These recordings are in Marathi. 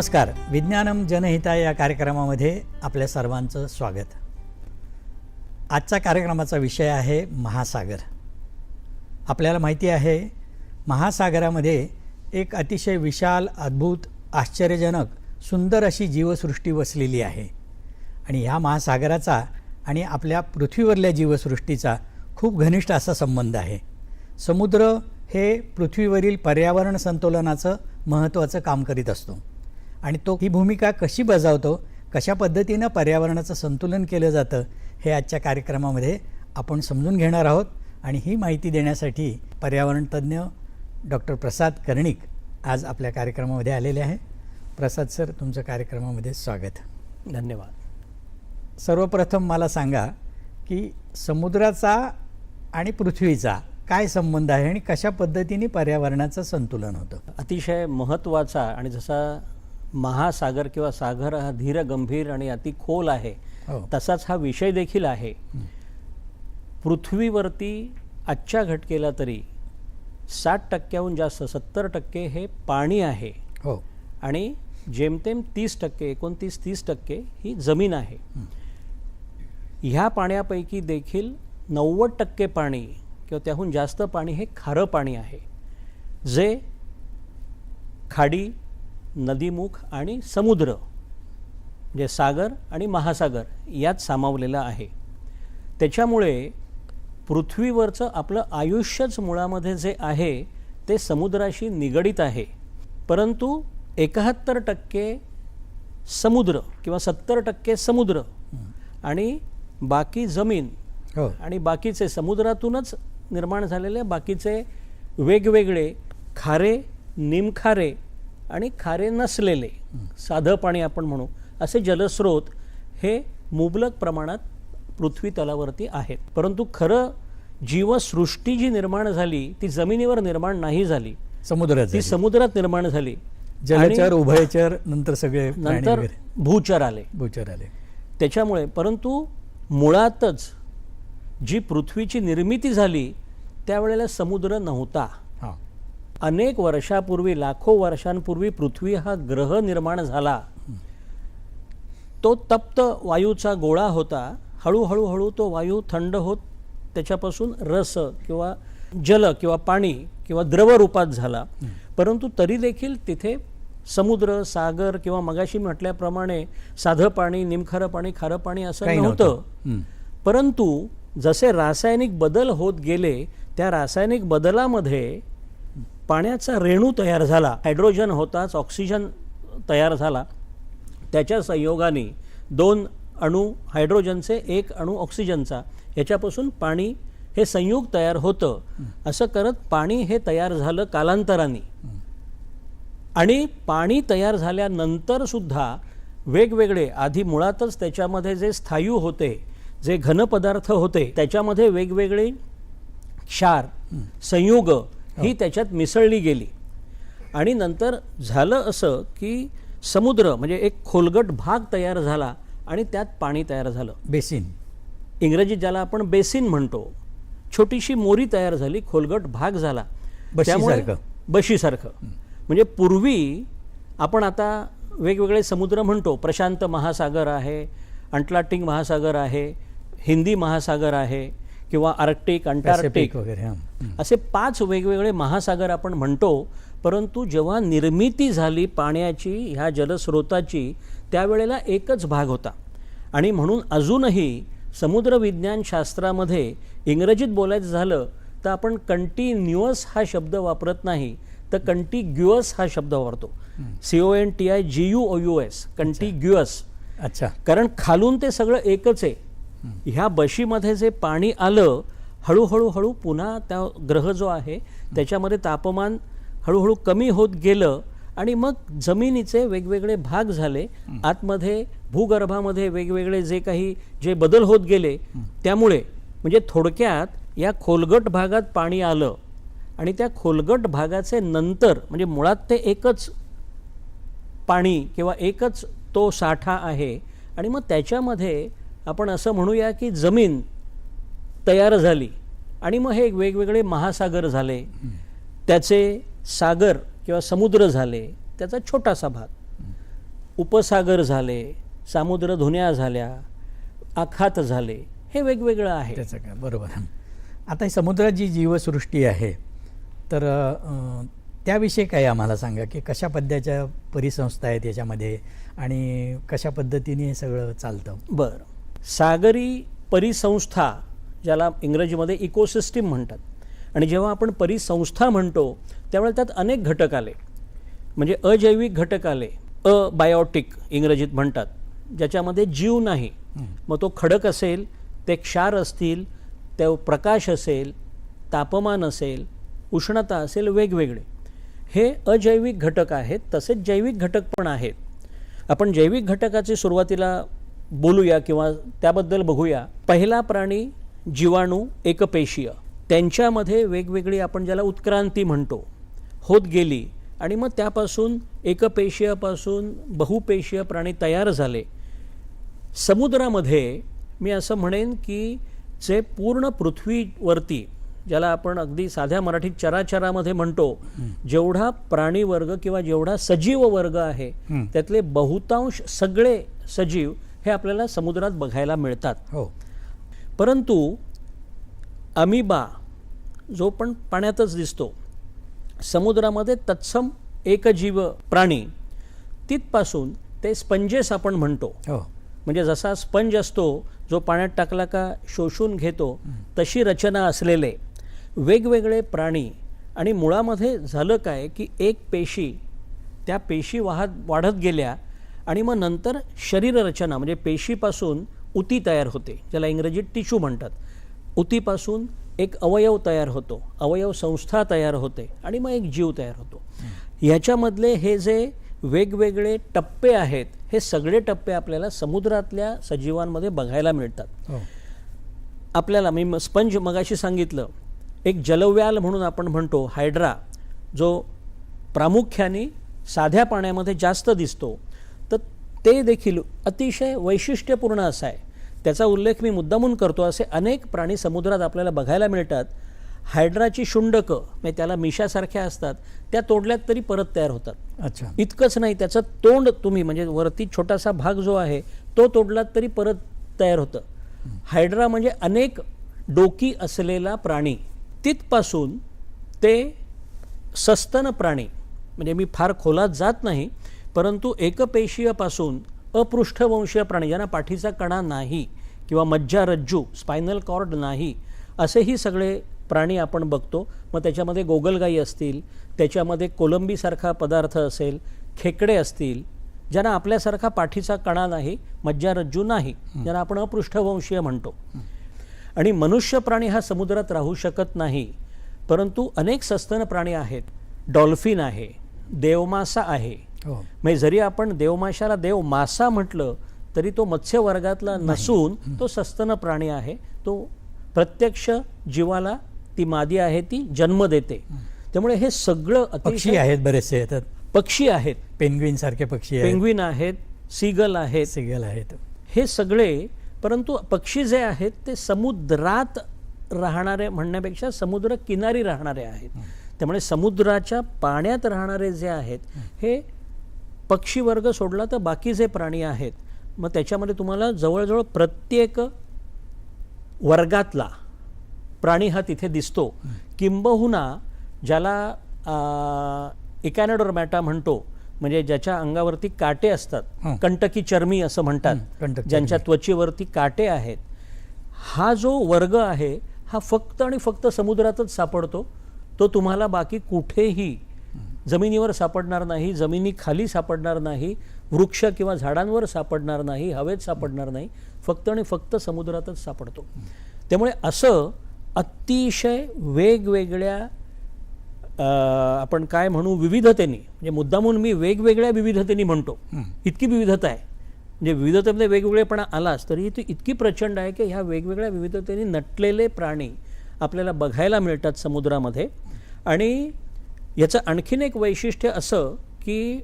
नमस्कार. विज्ञानम जनहिता या कार्यक्रमामध्ये आपल्या सर्वांचं स्वागत. आजच्या कार्यक्रमाचा विषय आहे महासागर. आपल्याला माहिती आहे महासागरामध्ये एक अतिशय विशाल अद्भुत आश्चर्यजनक सुंदर अशी जीवसृष्टी वसलेली आहे. आणि ह्या महासागराचा आणि आपल्या पृथ्वीवरल्या जीवसृष्टीचा खूप घनिष्ठ असा संबंध आहे. समुद्र हे पृथ्वीवरील पर्यावरण संतुलनाचं महत्त्वाचं काम करीत असतो. आणि तो ही भूमिका कशी बजावतो कशा पद्धतीनं पर्यावरणाचं संतुलन केलं जातं हे आजच्या कार्यक्रमामध्ये आपण समजून घेणार आहोत. आणि ही माहिती देण्यासाठी पर्यावरण तज्ज्ञ डॉक्टर प्रसाद कर्णिक आज आपल्या कार्यक्रमामध्ये आलेले आहे प्रसाद सर तुमचं कार्यक्रमामध्ये स्वागत. धन्यवाद. सर्वप्रथम मला सांगा की समुद्राचा आणि पृथ्वीचा काय संबंध आहे आणि कशा पद्धतीने पर्यावरणाचं संतुलन होतं? अतिशय महत्त्वाचा आणि जसा महासागर किंवा सागर हा धीर गंभीर आणि अति खोल आहे. हो. तसाच हा विषय देखील आहे. पृथ्वीवरती आजच्या घटकेला तरी साठ टक्क्याहून जास्त सत्तर टक्के हे पाणी आहे. हो. आणि जेमतेम तीस टक्के एकोणतीस तीस टक्के ही जमीन आहे. ह्या पाण्यापैकी देखील नव्वद टक्के पाणी किंवा त्याहून जास्त पाणी हे खारं पाणी आहे. जे खाडी नदीमुख आणि समुद्र म्हणजे सागर आणि महासागर यात सामावलेलं आहे. त्याच्यामुळे पृथ्वीवरचं आपलं आयुष्यच मुळामध्ये जे आहे ते समुद्राशी निगडीत आहे. परंतु एकाहत्तर टक्के समुद्र किंवा सत्तर टक्के समुद्र आणि बाकी जमीन हो. आणि बाकीचे समुद्रातूनच निर्माण झालेले बाकीचे वेगवेगळे खारे निमखारे आणि खारे नसलेले साधं पाणी आपण म्हणू असे जलस्रोत हे मुबलक प्रमाणात पृथ्वी तलावरती आहेत. परंतु खरं जीवसृष्टी जी निर्माण झाली ती जमिनीवर निर्माण नाही झाली. समुद्राचं ती समुद्रात निर्माण झाली. जलचर उभयचर नंतर सगळे नंतर भूचर आले. भूचर आले. त्याच्यामुळे परंतु मुळातच जी पृथ्वीची निर्मिती झाली त्यावेळेला समुद्र नव्हता. अनेक वर्षापूर्वी लाखो वर्षांपूर्वी पृथ्वी हा ग्रह निर्माण झाला. तो तप्त वायूचा गोळा होता. हळूहळू हळू तो वायू थंड होत त्याच्यापासून रस किंवा जल किंवा पाणी किंवा द्रव रूपात झाला. परंतु तरी देखील तिथे समुद्र सागर किंवा मगाशी म्हटल्याप्रमाणे साधं पाणी निमखारं पाणी खारं पाणी असं नव्हतं. परंतु जसे रासायनिक बदल होत गेले त्या रासायनिक बदलामध्ये पाण्याचा रेणू तयार झाला हायड्रोजन होताच ऑक्सिजन तयार झाला त्याच्या संयोगाने दोन अणू हायड्रोजनचे एक अणू ऑक्सिजनचा याच्यापासून पाणी हे संयुग तयार होतं. असं करत पाणी हे तयार झालं कालांतराने. आणि पाणी तयार झाल्यानंतर सुद्धा वेगवेगळे आधी मुळातच त्याच्यामध्ये जे स्थायू होते जे घन पदार्थ होते त्याच्यामध्ये वेगवेगळे क्षार संयुग ही त्याच्यात मिसळली गेली. आणि नंतर झालं असं की समुद्र म्हणजे एक खोलगट भाग तयार झाला आणि त्यात पाणी तयार झालं. बेसिन. इंग्रजीत ज्याला आपण बेसिन म्हणतो छोटीशी मोरी तयार झाली खोलगट भाग झाला. त्यामुळे- बशीसारखं. बशीसारखं म्हणजे पूर्वी आपण आता वेगवेगळे समुद्र म्हणतो प्रशांत महासागर आहे अंटलाटिक महासागर आहे हिंदी महासागर आहे किंवा आर्क्टिक अंटार्क्टिक वगैरे. असे पाच वेगवेगळे महासागर आपण म्हणतो परंतु जेव्हा निर्मिती झाली पाण्याची ह्या जलस्रोताची त्यावेळेला एकच भाग होता. आणि म्हणून अजूनही समुद्रविज्ञान शास्त्रामध्ये इंग्रजीत बोलायचं झालं तर आपण कंटिन्युअस हा शब्द वापरत नाही तर कंटिग्युअस हा शब्द वापरतो. C O N T I G U O U S contiguous अच्छा. कारण खालून ते सगळं एकच आहे. ह्या बशीमध्ये जे पाणी आलं हळूहळू हळू पुन्हा त्या ग्रह जो आहे त्याच्यामध्ये तापमान हळूहळू कमी होत गेलं आणि मग जमिनीचे वेगवेगळे भाग झाले. आतमध्ये भूगर्भामध्ये वेगवेगळे जे काही जे बदल होत गेले त्यामुळे म्हणजे थोडक्यात या खोलगट भागात पाणी आलं आणि त्या खोलगट भागाचे नंतर म्हणजे मुळात ते एकच पाणी किंवा एकच तो साठा आहे आणि मग त्याच्यामध्ये आपण असं म्हणूया की जमीन तयार झाली आणि मग हे वेगवेगळे महासागर झाले. त्याचे सागर किंवा समुद्र झाले त्याचा छोटासा भाग. उपसागर झाले सामुद्रधुन्या झाल्या आखात झाले हे वेगवेगळं आहे. त्याचं काय बरोबर. आता ही समुद्रात जी जीवसृष्टी आहे. तर त्याविषयी काय आम्हाला सांगा की कशा पद्धतीच्या परिसंस्था आहेत याच्यामध्ये आणि कशा पद्धतीने हे सगळं चालतं? बरं. सागरी परिसंस्था ज्याला इंग्रजीमध्ये इकोसिस्टीम म्हणतात. आणि जेव्हा आपण परिसंस्था म्हणतो त्यावेळेला त्यात अनेक घटक आले. म्हणजे अजैविक घटक आले. अबायोटिक इंग्रजीत म्हणतात. ज्याच्यामध्ये जीव नाही. मग तो खडक असेल ते क्षार असतील ते प्रकाश असेल तापमान असेल उष्णता असेल वेगवेगळे. हे अजैविक घटक आहेत तसेच जैविक घटक पण आहेत. आपण जैविक घटकाची सुरुवातीला बोलूया किंवा त्याबद्दल बघूया. पहिला प्राणी जीवाणू एकपेशीय. त्यांच्यामध्ये वेगवेगळी आपण ज्याला उत्क्रांती म्हणतो. होत गेली आणि मग त्यापासून एकपेशीयपासून बहुपेशीय प्राणी तयार झाले. समुद्रामध्ये मी असं म्हणेन की जे पूर्ण पृथ्वीवरती ज्याला आपण अगदी साध्या मराठीत चराचरामध्ये म्हणतो जेवढा प्राणी वर्ग किंवा जेवढा सजीव वर्ग आहे. त्यातले बहुतांश सगळे सजीव हे आपल्याला समुद्रात बघायला मिळतात. हो. परंतु अमिबा जो पण पाण्यातच दिसतो समुद्रामध्ये तत्सम एकजीव प्राणी तिथपासून ते स्पंजेस आपण म्हणतो. हो. म्हणजे जसा स्पंज असतो जो पाण्यात टाकला का शोषून घेतो तशी रचना असलेले वेगवेगळे प्राणी आणि मुळामध्ये झालं काय की एक पेशी त्या पेशी वाहत वाढत गेल्या आणि मग नंतर शरीररचना म्हणजे पेशीपासून उती तयार होते ज्याला इंग्रजीत टिश्यू म्हणतात. उतीपासून एक अवयव तयार होतो अवयव संस्था तयार होते आणि मग एक जीव तयार होतो. ह्याच्यामधले हे जे वेगवेगळे टप्पे आहेत हे सगळे टप्पे आपल्याला समुद्रातल्या सजीवांमध्ये बघायला मिळतात. हो. आपल्याला मी स्पंज मगाशी सांगितलं एक जलव्याल म्हणून आपण म्हणतो हायड्रा जो प्रामुख्याने साध्या पाण्यामध्ये जास्त दिसतो ते देखील अतिशय वैशिष्ट्यपूर्ण असा आहे. त्याचा उल्लेख मी मुद्दामून करतो. असे अनेक प्राणी समुद्रात आपल्याला बघायला मिळतात. हायड्राची शुंडकं म्हणजे त्याला मिशासारख्या असतात त्या तोडल्यात तरी परत तयार होतात. अच्छा. इतकंच नाही त्याचं तोंड तुम्ही म्हणजे वरती छोटासा भाग जो आहे तो तोडलात तरी परत तयार होतं. हायड्रा म्हणजे अनेक डोकी असलेला प्राणी. तिथपासून ते सस्तन प्राणी म्हणजे मी फार खोलात जात नाही परंतु एकपेशीयपासून अपृष्ठवंशीय प्राणी ज्यांना पाठीचा कणा नाही किंवा मज्जारज्जू स्पायनल कॉर्ड नाही असेही सगळे प्राणी आपण बघतो. मग त्याच्यामध्ये गोगलगाई असतील त्याच्यामध्ये कोलंबीसारखा पदार्थ असेल खेकडे असतील ज्यांना आपल्यासारखा पाठीचा कणा नाही मज्जारज्जू नाही ज्यांना आपण अपृष्ठवंशीय म्हणतो. आणि मनुष्य प्राणी हा समुद्रात राहू शकत नाही परंतु अनेक सस्तन प्राणी आहेत. डॉल्फिन आहे देवमासा आहे म्हणजे जरी आपण देवमाशाला देव मासा म्हटलं तरी तो मत्स्य वर्गातला नसून तो सस्तन प्राणी आहे. तो प्रत्यक्ष जीवाला ती मादी आहे ती जन्म देते. त्यामुळे हे सगळं पक्षी आहेत बरेचसे येतात पक्षी आहेत. पेंग्विन सारखे पक्षी आहेत. पेंग्विन आहेत सीगल आहेत. सिगल आहेत. हे सगळे परंतु पक्षी जे आहेत ते समुद्रात राहणारे म्हणण्यापेक्षा समुद्र किनारी राहणारे आहेत. त्यामुळे समुद्राच्या पाण्यात राहणारे जे आहेत हे पक्षी वर्ग सोडला तर बाकी जे प्राणी आहेत. मग त्याच्यामध्ये तुम्हाला जवळजवळ प्रत्येक वर्गातला प्राणी हा तिथे दिसतो. किंबहुना ज्याला इकॅनोडोरमॅटा म्हणतो म्हणजे ज्याच्या अंगावरती काटे असतात. कंटकी चर्मी असं म्हणतात. ज्यांच्या त्वचेवरती काटे आहेत. हा जो वर्ग आहे हा फक्त आणि फक्त समुद्रातच सापडतो. तो तुम्हाला बाकी कुठेही जमिनीवर सापडणार नाही जमिनीखाली सापडणार नाही वृक्ष किंवा झाडांवर सापडणार नाही हवेत सापडणार नाही फक्त आणि फक्त समुद्रातच सापडतो. त्यामुळे असं अतिशय वेगवेगळ्या आपण काय म्हणू विविधतेने म्हणजे मुद्दामून मी वेगवेगळ्या विविधतेने म्हणतो. इतकी विविधता आहे. म्हणजे विविधतेमध्ये वेगवेगळेपणा आलाच तरी ती इतकी प्रचंड आहे की ह्या वेगवेगळ्या विविधतेने नटलेले प्राणी आपल्याला बघायला मिळतात समुद्रामध्ये. आणि याचं आणखीन एक वैशिष्ट्य असं की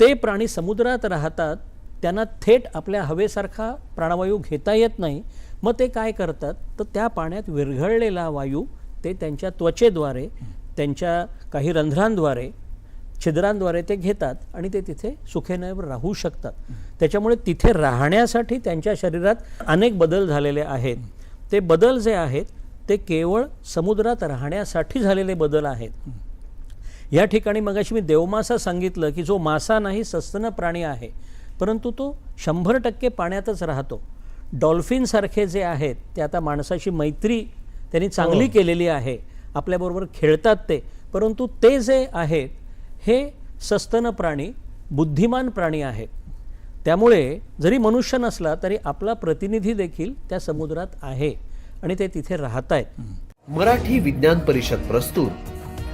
ते प्राणी समुद्रात राहतात त्यांना थेट आपल्या हवेसारखा प्राणवायू घेता येत नाही. मग ते काय करतात? तर त्या पाण्यात विरघळलेला वायू ते त्यांच्या त्वचेद्वारे त्यांच्या काही रंध्रांद्वारे छिद्रांद्वारे ते घेतात आणि ते तिथे सुखेने राहू शकतात. त्याच्यामुळे तिथे राहण्यासाठी त्यांच्या शरीरात अनेक बदल झालेले आहेत. ते बदल जे आहेत ते केवळ समुद्रात राहण्यासाठी झालेले बदल आहेत. या ठिकाणी मगाशी मी देवमासा सांगितलं की जो मासा नाही सस्तन प्राणी आहे परंतु तो शंभर टक्के पाण्यातच राहतो. डॉल्फिनसारखे जे आहेत ते आता माणसाशी मैत्री त्यांनी चांगली केलेली आहे आपल्याबरोबर खेळतात ते परंतु ते जे आहेत हे सस्तन प्राणी बुद्धिमान प्राणी आहेत. त्यामुळे जरी मनुष्य नसला तरी आपला प्रतिनिधी देखील त्या समुद्रात आहे आणि ते तिथे राहत आहेत मराठी विज्ञान परिषद प्रस्तुत.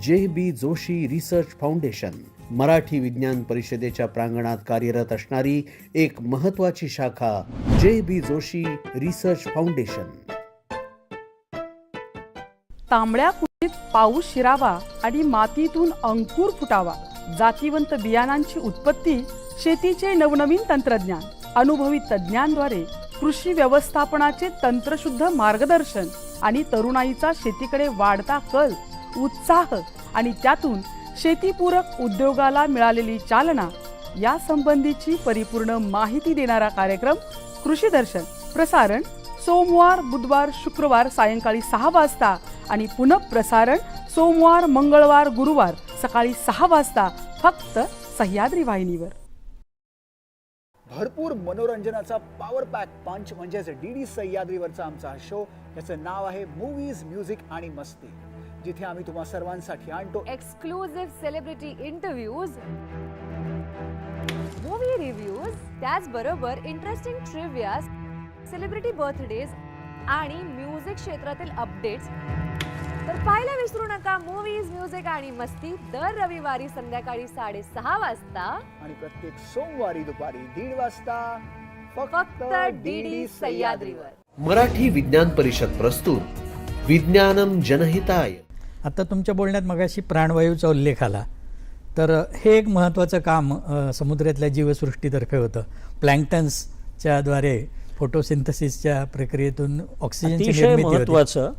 J B Joshi research foundation Marathi विज्ञान परिषदेच्या प्रांगणात कार्यरत असणारी एक महत्वाची शाखा जे बी जोशी रिसर्च फाउंडेशन. तांबड्या कुशीत पाऊस शिरावा आणि मातीतून अंकुर फुटावा जातीवंत बियाणांची उत्पत्ती शेतीचे नवनवीन तंत्रज्ञान अनुभवी तज्ञांद्वारे कृषी व्यवस्थापनाचे तंत्रशुद्ध मार्गदर्शन आणि तरुणाईचा शेतीकडे वाढता कल उत्साह आणि त्यातून शेतीपूरक उद्योगाला मिळालेली चालना या संबंधीची परिपूर्ण माहिती देणारा कार्यक्रम कृषी दर्शन. प्रसारण सोमवार बुधवार शुक्रवार सायंकाळी सहा वाजता आणि पुनः प्रसारण सोमवार मंगळवार गुरुवार सकाळी सहा वाजता फक्त सह्याद्री वाहिनीवर. भरपूर मनोरंजनाचा पॉवर पॅक पंच म्हणजेच डी डी सह्याद्रीवरचा आमचा शो याचं नाव आहे मूवीज म्युझिक आणि मस्ती जिथे आम्ही तुम्हा सर्वांसाठी आणतो. Exclusive celebrity interviews movie reviews त्याचबरोबर इंटरेस्टिंग ट्रिव्हियाज सेलिब्रिटी बर्थडेज आणि म्युझिक क्षेत्रातील अपडेट्स तर पाहायला विसरू नका मूवीज म्युझिक आणि मस्ती दर रविवारी संध्याकाळी साडेसहा वाजता. आणि प्रत्येक सोमवारी दुपारी दीड वाजता फक्त डी डी सह्याद्रीवर. मराठी विज्ञान परिषद प्रस्तुत विज्ञानम जनहिताय. आता तुमच्या बोलण्यात मगाशी प्राणवायूचा उल्लेख आला. तर हे एक महत्त्वाचं काम समुद्रातल्या जीवसृष्टीतर्फे होतं. प्लँक्टन्सच्या द्वारे फोटोसिंथसिसच्या प्रक्रियेतून होते. महत्वाचं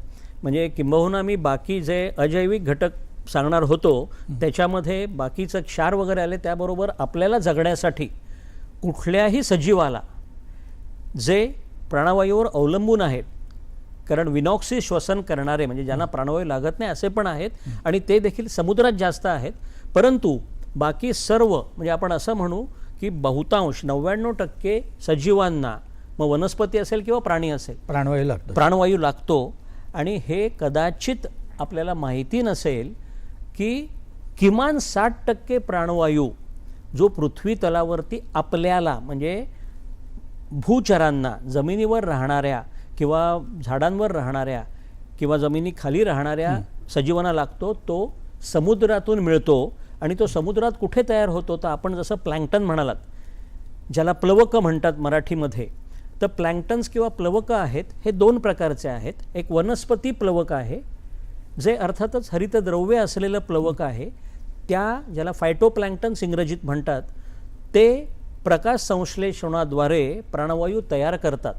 म्हणजे किंबहुना मी बाकी जे अजैविक घटक सांगणार होतो त्याच्यामध्ये बाकीचं क्षार वगैरे आले त्याबरोबर आपल्याला जगण्यासाठी कुठल्याही सजीवाला जे प्राणवायूवर अवलंबून आहेत कारण विनॉक्सी श्वसन करणारे म्हणजे ज्यांना प्राणवायू लागत नाही असे पण आहेत आणि ते देखील समुद्रात जास्त आहेत. परंतु बाकी सर्व म्हणजे आपण असं म्हणू की बहुतांश नव्याण्णव टक्के सजीवांना मग वनस्पती असेल किंवा प्राणी असेल प्राणवायू लागतो. प्राणवायू लागतो. आणि हे कदाचित आपल्याला माहिती नसेल की किमान साठ टक्के प्राणवायू जो पृथ्वी तलावरती आपल्याला म्हणजे भूचरांना जमिनीवर राहणाऱ्या किंवा झाडांवर राहणाऱ्या किंवा जमिनीखाली राहणाऱ्या सजीवांना लागतो तो समुद्रातून मिळतो आणि तो समुद्रात कुठे तयार होतो तर आपण जसं प्लँक्टन म्हणालात ज्याला प्लवकं म्हणतात मराठीमध्ये तर प्लँक्टन्स किंवा प्लवकं आहेत हे दोन प्रकारचे आहेत. एक वनस्पती प्लवक आहे जे अर्थातच हरितद्रव्य असलेलं प्लवक आहे त्या ज्याला फायटोप्लॅन्क्टन्स इंग्रजीत म्हणतात ते प्रकाश संश्लेषणाद्वारे प्राणवायू तयार करतात.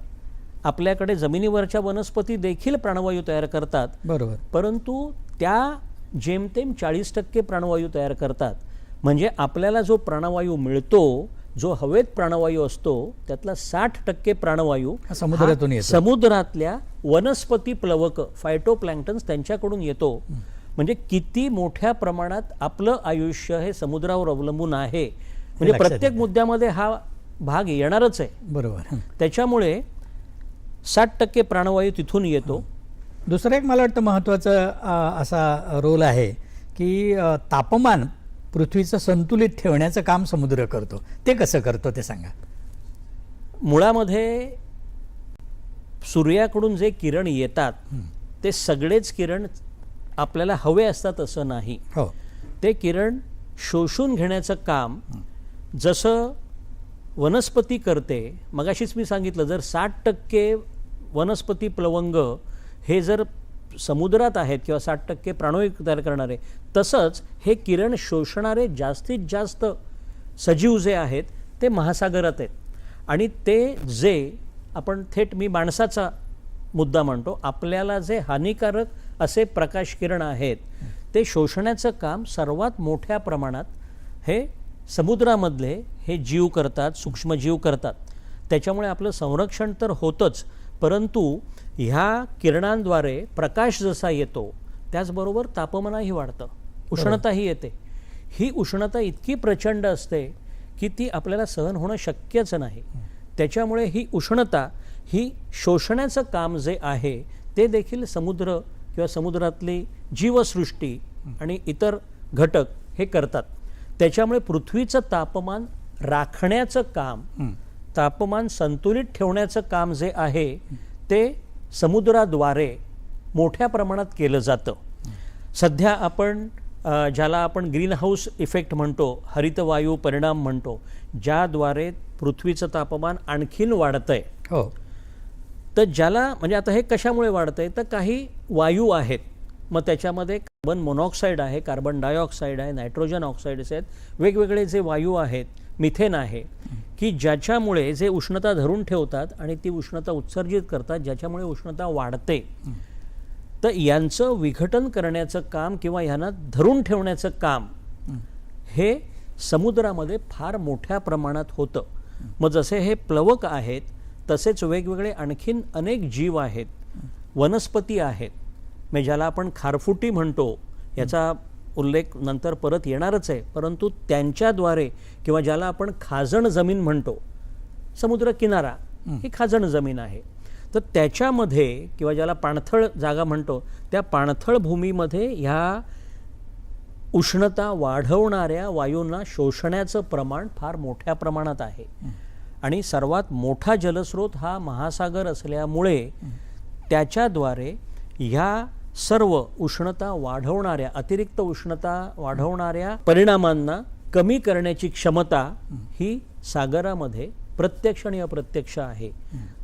आपल्याकडे जमिनीवरच्या वनस्पती देखील प्राणवायू तयार करतात. बरोबर. परंतु त्या जेमतेम चाळीस टक्के प्राणवायू तयार करतात. म्हणजे आपल्याला जो प्राणवायू मिळतो जो हवेत प्राणवायू असतो त्यातला साठ टक्के प्राणवायू समुद्रातून. समुद्रातल्या वनस्पती प्लवक फायटोप्लॅन्क्टन्स त्यांच्याकडून येतो. म्हणजे किती मोठ्या प्रमाणात आपलं आयुष्य हे समुद्रावर अवलंबून आहे. म्हणजे प्रत्येक. मुद्द्यामध्ये हा भाग येणारच आहे. बरोबर. त्याच्यामुळे साठ टक्के प्राणवायू तिथून येतो. दुसरं एक मला वाटतं महत्त्वाचं असा रोल आहे की तापमान पृथ्वीचं संतुलित ठेवण्याचं काम समुद्र करतो. ते कसं करतो ते सांगा. मुळामध्ये सूर्याकडून जे किरण येतात ते सगळेच किरण आपल्याला हवे असतात असं नाही. हो. ते किरण शोषून घेण्याचं काम जसं वनस्पती करते मगाशीच मी सांगितलं जर साठ टक्के वनस्पती प्लवंग हे जर समुद्रात आहेत किंवा साठ टक्के प्राणवायू तयार करणारे तसंच हे किरण शोषणारे जास्तीत जास्त सजीव जे आहेत ते महासागरात आहेत. आणि ते जे आपण थेट मी माणसाचा मुद्दा म्हणतो आपल्याला जे हानिकारक असे प्रकाश किरण आहेत ते शोषण्याचं काम सर्वात मोठ्या प्रमाणात हे समुद्रामधले हे जीव करतात सूक्ष्मजीव करतात. त्याच्यामुळे आपलं संरक्षण तर होतंच परंतु ह्या किरणांद्वारे प्रकाश जसा येतो त्याचबरोबर तापमानही वाढतं. उष्णताही येते. ही उष्णता इतकी प्रचंड असते की ती आपल्याला सहन होणं शक्यच नाही. त्याच्यामुळे ही उष्णता ही शोषण्याचं काम जे आहे ते देखील समुद्र किंवा समुद्रातली जीवसृष्टी आणि इतर घटक हे करतात. त्याच्यामुळे पृथ्वीचं तापमान राखण्याचं काम तापमान संतुलित ठेवण्याचं काम जे आहे ते समुद्राद्वारे मोठ्या प्रमाणात केलं जातं. सध्या आपण ज्याला आपण ग्रीन हाऊस इफेक्ट म्हणतो हरितवायू परिणाम म्हणतो ज्याद्वारे पृथ्वीचं तापमान आणखीन वाढतं आहे हो. तर ज्याला म्हणजे आता हे कशामुळे वाढतंय? तर काही वायू आहेत. मग त्याच्यामध्ये कार्बन मोनॉक्साईड आहे कार्बन डायऑक्साईड आहे नायट्रोजन ऑक्साईड्स आहेत. वेगवेगळे जे वायू आहेत मिथेन आहे की ज्याच्यामुळे जे उष्णता धरून ठेवतात आणि ती उष्णता उत्सर्जित करतात ज्याच्यामुळे उष्णता वाढते. तर यांचं विघटन करण्याचं काम किंवा यांना धरून ठेवण्याचं काम हे समुद्रामध्ये फार मोठ्या प्रमाणात होतं. मग जसे हे प्लवक आहेत तसेच वेगवेगळे आणखीन अनेक जीव आहेत. वनस्पती आहेत. म्हणजे ज्याला आपण खारफुटी म्हणतो याचा उल्लेख नंतर परत येणारच आहे. परंतु त्यांच्याद्वारे किंवा ज्याला आपण खाजण जमीन म्हणतो समुद्र किनारा ही खाजण जमीन आहे. तर त्याच्यामध्ये किंवा ज्याला पाणथळ जागा म्हणतो त्या पाणथळ भूमीमध्ये ह्या उष्णता वाढवणाऱ्या वायूंना शोषण्याचं प्रमाण फार मोठ्या प्रमाणात आहे. आणि सर्वात मोठा जलस्रोत हा महासागर असल्यामुळे त्याच्याद्वारे ह्या सर्व उष्णता वाढवणाऱ्या अतिरिक्त उष्णता वाढवणाऱ्या परिणामांना कमी करण्याची क्षमता ही सागरामध्ये प्रत्यक्ष आणि अप्रत्यक्ष आहे.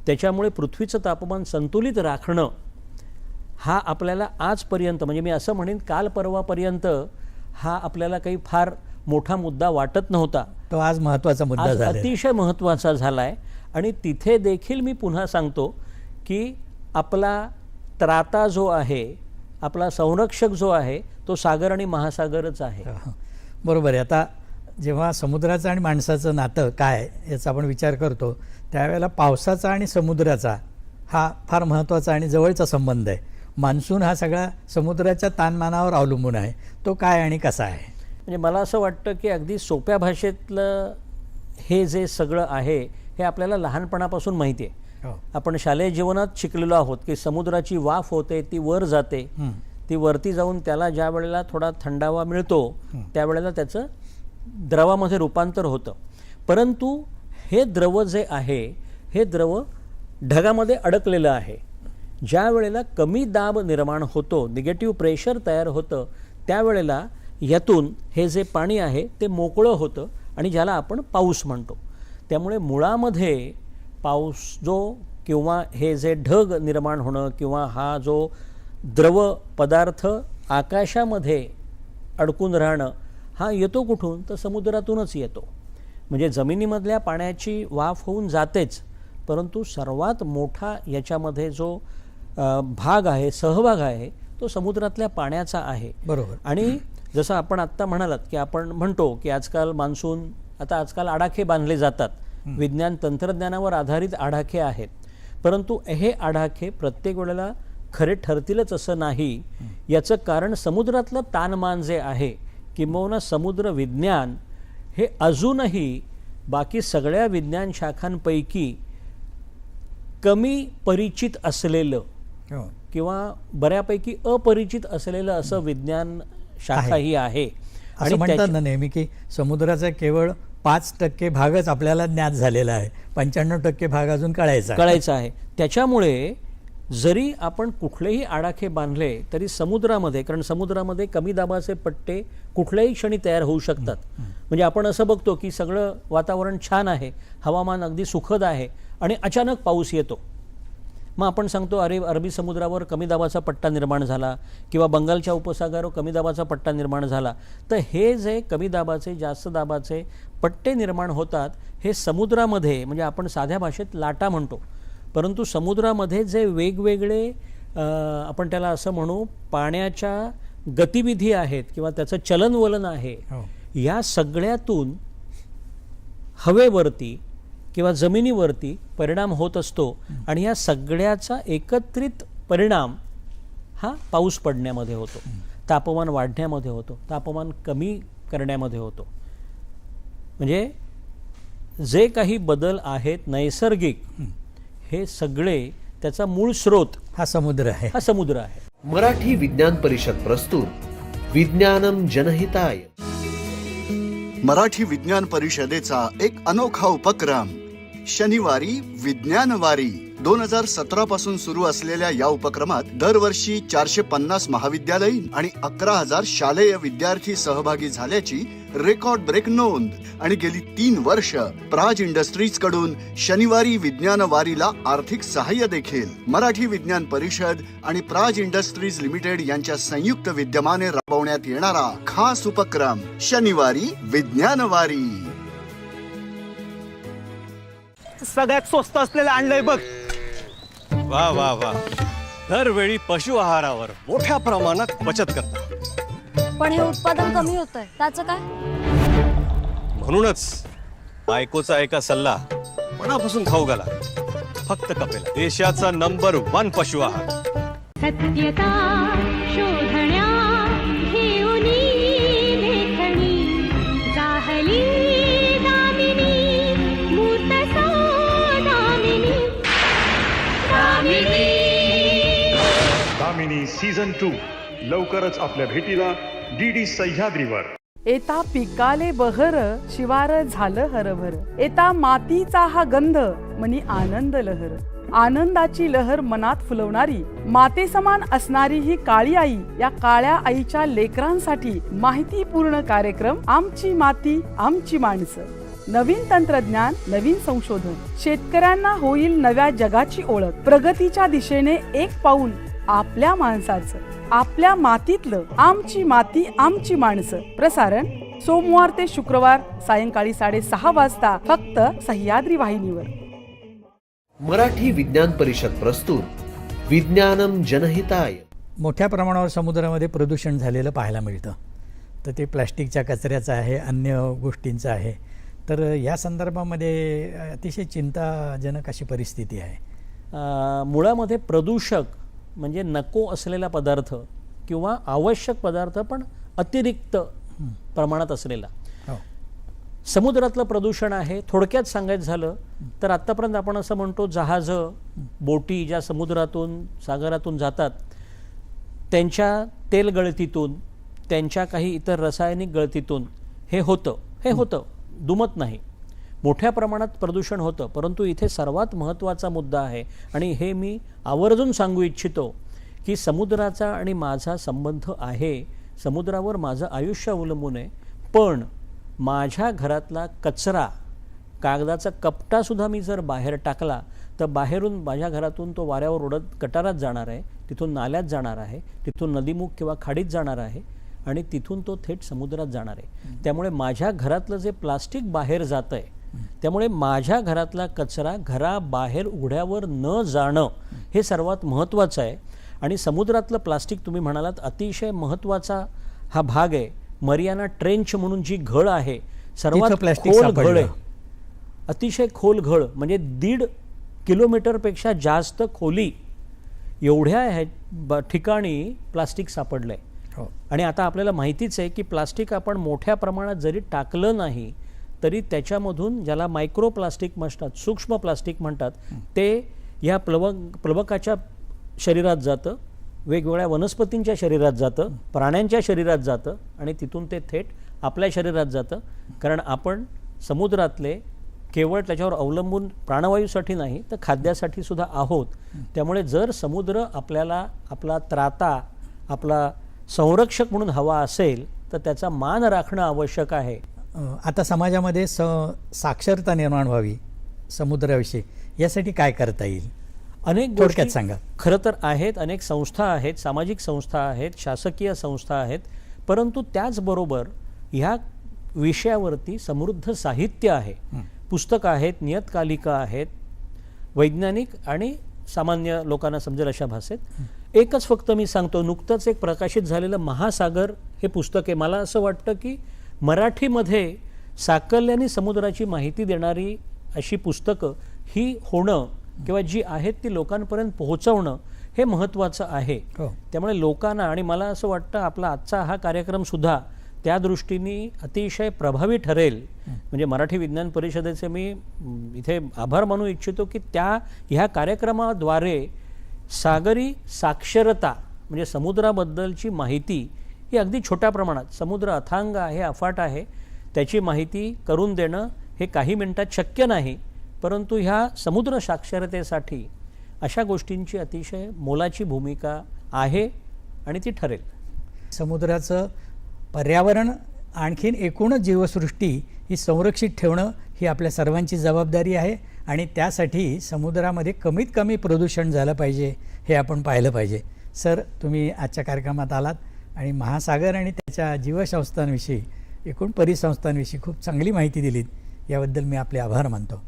त्याच्यामुळे पृथ्वीचं तापमान संतुलित राखणं हा आपल्याला आजपर्यंत म्हणजे मी असं म्हणेन काल परवापर्यंत हा आपल्याला काही फार मोठा मुद्दा वाटत नव्हता. तो आज महत्त्वाचा मुद्दा अतिशय महत्त्वाचा झाला आहे आणि तिथे देखील मी पुन्हा सांगतो की आपला त्राता जो आहे आपला संरक्षक जो आहे तो सागर आणि महासागरच आहे. बरोबर आहे. आता जेव्हा समुद्राचं आणि माणसाचं नातं काय याचा आपण विचार करतो त्यावेळेला पावसाचा आणि समुद्राचा हा फार महत्त्वाचा आणि जवळचा संबंध आहे. मान्सून हा सगळा समुद्राच्या तानमानावर अवलंबून आहे. तो काय आणि कसा आहे? म्हणजे मला असं वाटतं की अगदी सोप्या भाषेतलं हे जे सगळं आहे हे आपल्याला लहानपणापासून माहिती आहे. आपण शालेय जीवनात शिकलेलो आहोत की समुद्राची वाफ होते ती वर जाते. हं. ती वरती जाऊन त्याला ज्या वेळेला थोडा थंडावा मिळतो त्यावेळेला त्याचं द्रवामध्ये रूपांतर होतं. परंतु हे द्रव जे आहे हे द्रव ढगामध्ये अडकलेलं आहे. ज्या वेळेला कमी दाब निर्माण होतो निगेटिव्ह प्रेशर तयार होतं त्यावेळेला यातून हे जे पाणी आहे ते मोकळं होतं आणि ज्याला आपण पाऊस म्हणतो. त्यामुळे मुळामध्ये पाऊस जो किंवा हे जे ढग निर्माण होणं किंवा हा जो द्रव पदार्थ आकाशामध्ये अडकून राहणं हा येतो कुठून? तर समुद्रातूनच येतो. म्हणजे जमिनीमधल्या पाण्याची वाफ होऊन जातेच परंतु सर्वात मोठा याच्यामध्ये जो भाग आहे सहभाग आहे तो समुद्रातल्या पाण्याचा आहे. बरोबर. आणि जसं आपण आत्ता म्हणालात की आपण म्हणतो की आजकाल मान्सून आता आजकाल आडाखे बांधले जातात. विज्ञान तंत्रज्ञानावर आधारित आडाखे आहेत. परंतु हे आडाखे प्रत्येक वेळेला खरे ठरतीलच असं नाही. याचं कारण समुद्रातलं ताणमान जे आहे किंबहुना समुद्र विज्ञान हे अजूनही बाकी सगळ्या विज्ञान शाखांपैकी कमी परिचित असलेलं हो. किंवा बऱ्यापैकी अपरिचित असलेलं असं विज्ञान शाखा ही आहे. असं म्हणतात ना नेहमी की समुद्राचा केवळ पाच टक्के भागच आपल्याला ज्ञात झालेला आहे. पंच्याण्णव टक्के भाग अजून कळायचा आहे. कळायचं आहे. त्याच्यामुळे जरी आपण कुठलेही आडाखे बांधले तरी समुद्रामध्ये कारण समुद्रामध्ये कमी दाबाचे पट्टे कुठल्याही क्षणी तयार होऊ शकतात. म्हणजे आपण असं बघतो की सगळं वातावरण छान आहे हवामान अगदी सुखद आहे आणि अचानक पाऊस येतो. मग आपण सांगतो अरे अरबी समुद्रावर कमी दाबाचा पट्टा निर्माण झाला किंवा बंगालच्या उपसागरावर कमी दाबाचा पट्टा निर्माण झाला तर हे जे कमी दाबाचे जास्त दाबाचे पट्टे निर्माण होतात हे समुद्रामध्ये म्हणजे आपण साध्या भाषेत लाटा म्हणतो परंतु समुद्रामध्ये जे वेगवेगळे आपण त्याला असं म्हणू पाण्याच्या गतिविधी आहेत किंवा त्याचं चलनवलन आहे हो. या सगळ्यातून हवेवरती किंवा जमिनीवरती परिणाम होत असतो आणि या सगळ्याचा एकत्रित परिणाम हा पाऊस पडण्यामध्ये होतो. तापमान वाढण्यामध्ये होतो. तापमान कमी करण्यामध्ये होतो. म्हणजे जे काही बदल आहेत नैसर्गिक हे सगळे त्याचा मूळ स्रोत हा समुद्र आहे. हा समुद्र आहे. मराठी विज्ञान परिषद प्रस्तुत विज्ञानम जनहिताय. मराठी विज्ञान परिषदेचा एक अनोखा उपक्रम शनिवारी विज्ञानवारी दोन हजार सतरा पासून सुरू असलेल्या या उपक्रमात दरवर्षी चारशे पन्नास महाविद्यालयीन आणि अकरा हजार शालेय विद्यार्थी सहभागी झाल्याची रेकॉर्ड ब्रेक नोंद आणि गेली तीन वर्ष प्राज इंडस्ट्रीजकडून शनिवारी विज्ञान वारीला आर्थिक सहाय्य देखील. मराठी विज्ञान परिषद आणि प्राज इंडस्ट्रीज लिमिटेड यांच्या संयुक्त विद्यमाने राबवण्यात येणारा खास उपक्रम शनिवारी विज्ञान वारी सगळ्यात स्वस्त असलेलं आणलंय बघ. वा वा वा. दरवेळी पशु आहारावर मोठ्या प्रमाणात बचत करता पण हे उत्पादन कमी होत आहे त्याचं काय? म्हणूनच बायकोचा एका सल्ला मनापासून खाऊ घाला. फक्त कपेला. देशाचा नंबर वन पशु आहार. सत्यता शोधण्या कामिनी सीझन टू लवकरच आपल्या भेटीला डी डी सह्याद्रीवर. येता पिकाले बहर शिवार झालं हरभर. येता मातीचा हा गंध मनी आनंद लहर. आनंदाची लहर मनात फुलवणारी माते समान असणारी ही काळी आई या काळ्या आईच्या लेकरांसाठी माहितीपूर्ण कार्यक्रम आमची माती आमची माणसं. नवीन तंत्रज्ञान नवीन संशोधन. शेतकऱ्यांना होईल नव्या जगाची ओळख. प्रगतीच्या दिशेने एक पाऊल आपल्या माणसाचं आपल्या मातीतलं आमची माती आमची माणसं. प्रसारण सोमवार ते शुक्रवार सायंकाळी साडेसहा वाजता फक्त सह्याद्री वाहिनीवर. मराठी विज्ञान परिषद प्रस्तुत विज्ञानम जनहिताय. मोठ्या प्रमाणावर समुद्रामध्ये प्रदूषण झालेलं पाहायला मिळतं. तर ते प्लॅस्टिकच्या कचऱ्याचं आहे अन्य गोष्टींचं आहे. तर या संदर्भामध्ये अतिशय चिंताजनक अशी परिस्थिती आहे. मुळामध्ये प्रदूषक म्हणजे नको असलेला पदार्थ किंवा आवश्यक पदार्थ पण अतिरिक्त प्रमाणात असलेला. हो. समुद्रातलं प्रदूषण आहे थोडक्यात सांगायचं झालं तर आत्तापर्यंत आपण असं म्हणतो जहाजं बोटी ज्या समुद्रातून सागरातून जातात त्यांच्या तेल गळतीतून त्यांच्या काही इतर रासायनिक गळतीतून हे होतं. हे होतं. दुमत नाही. मोठ्या प्रमाणात प्रदूषण होतं परंतु इथे सर्वात महत्त्वाचा मुद्दा आहे आणि हे मी आवर्जून सांगू इच्छितो की समुद्राचा आणि माझा संबंध आहे समुद्रावर माझं आयुष्य अवलंबून आहे पण माझ्या घरातला कचरा कागदाचा कपटासुद्धा मी जर बाहेर टाकला तर बाहेरून माझ्या घरातून तो वाऱ्यावर उडत गटारात जाणार आहे तिथून नाल्यात जाणार आहे तिथून नदीमुख किंवा खाडीत जाणार आहे आणि तिथून तो थेट समुद्रात जाणार आहे. त्यामुळे माझ्या घरातलं जे प्लास्टिक बाहेर जातं आहे त्यामुळे माझ्या घरातला कचरा घराबाहेर उघड्यावर न जाणं हे सर्वात महत्त्वाचं आहे. आणि समुद्रातलं प्लास्टिक तुम्ही म्हणालात अतिशय महत्त्वाचा हा भाग आहे. मरियाना ट्रेंच म्हणून जी घळ आहे सर्वात खोल. घळ आहे. अतिशय खोल घळ म्हणजे दीड किलोमीटरपेक्षा जास्त खोली एवढ्या ह्या ठिकाणी प्लास्टिक सापडलं आहे हो. आणि आता आपल्याला माहितीच आहे की प्लास्टिक आपण मोठ्या प्रमाणात जरी टाकलं नाही तरी त्याच्यामधून ज्याला मायक्रो प्लास्टिक म्हणतात सूक्ष्म प्लास्टिक म्हणतात ते ह्या प्लवक प्लवकाच्या शरीरात जातं वेगवेगळ्या वनस्पतींच्या शरीरात जातं प्राण्यांच्या शरीरात जातं आणि तिथून ते थेट आपल्या शरीरात जातं. कारण आपण समुद्रातले केवळ त्याच्यावर अवलंबून प्राणवायूसाठी नाही तर खाद्यासाठी सुद्धा आहोत. त्यामुळे जर समुद्र आपल्याला आपला त्राता आपला संरक्षक म्हणून हवा असेल तर त्याचा मान राखणं आवश्यक आहे. आता समाजामध्ये स साक्षरता निर्माण व्हावी समुद्राविषयी यासाठी काय करता येईल? अनेक थोडक्यात सांगा. खरं तर आहेत अनेक संस्था आहेत सामाजिक संस्था आहेत शासकीय संस्था आहेत परंतु त्याचबरोबर ह्या विषयावरती समृद्ध साहित्य आहे. पुस्तकं आहेत नियतकालिका आहेत वैज्ञानिक आणि सामान्य लोकांना समजेल अशा भाषेत. एकच फक्त मी सांगतो नुकतंच एक प्रकाशित झालेलं महासागर हे पुस्तक आहे. मला असं वाटतं की मराठीमध्ये साकल्याने समुद्राची माहिती देणारी अशी पुस्तकं ही होणं किंवा जी आहेत ती लोकांपर्यंत पोहोचवणं हे महत्त्वाचं आहे. हो. त्यामुळे लोकांना आणि मला असं वाटतं आपला आजचा हा कार्यक्रम सुद्धा त्या दृष्टीने अतिशय प्रभावी ठरेल. म्हणजे मराठी विज्ञान परिषदेचे मी म, इथे आभार मानू इच्छितो की त्या ह्या कार्यक्रमाद्वारे सागरी साक्षरता म्हणजे समुद्राबद्दलची माहिती ही अगदी छोट्या प्रमाणात समुद्र अथांग आहे अफाट आहे त्याची माहिती करून देणं हे काही मिनटात शक्य नाही परंतु ह्या समुद्र साक्षरतेसाठी अशा गोष्टींची अतिशय मोलाची भूमिका आहे आणि ती ठरेल. समुद्राचं पर्यावरण आणखीन एकूणच जीवसृष्टी ही संरक्षित ठेवणं ही आपल्या सर्वांची जबाबदारी आहे आणि त्यासाठी समुद्रामध्ये कमीत कमी प्रदूषण झालं पाहिजे हे आपण पाहिलं पाहिजे. सर तुम्ही आजच्या कार्यक्रमात आलात. आणि महासागर आणि त्याच्या जीवसंस्थांविषयी एकूण परिसंस्थांविषयी खूप चांगली माहिती दिलीत. याबद्दल मी आपले आभार मानतो.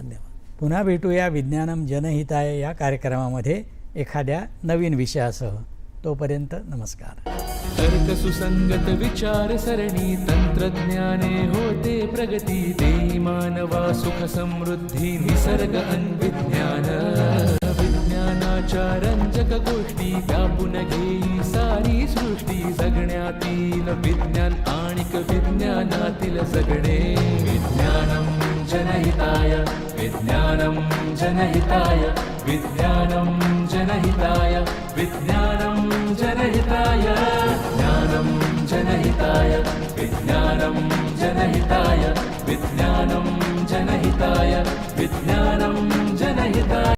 धन्यवाद. पुन्हा भेटूया विज्ञानम जनहिताय या कार्यक्रमामध्ये एखाद्या नवीन विषयासह. तोपर्यंत नमस्कार. तर्कसुसंगत विचार सरणी तंत्रज्ञाने होते प्रगती देई मानवा सुख समृद्धी निसर्ग अन्विज्ञान. विज्ञानाच्या रंजक गोष्टी व्यापून घेई. सारी सृष्टी जगण्यातील विज्ञान आणिक विज्ञानातील जगणे. विज्ञानम जनहिताय विज्ञानम जनहिताय विज्ञानम जनहिताय विज्ञानम जनहिताय. ज्ञानम जनहिताय विज्ञानं जनहिताय विज्ञानं जनहिताय विज्ञानं जनहिताय.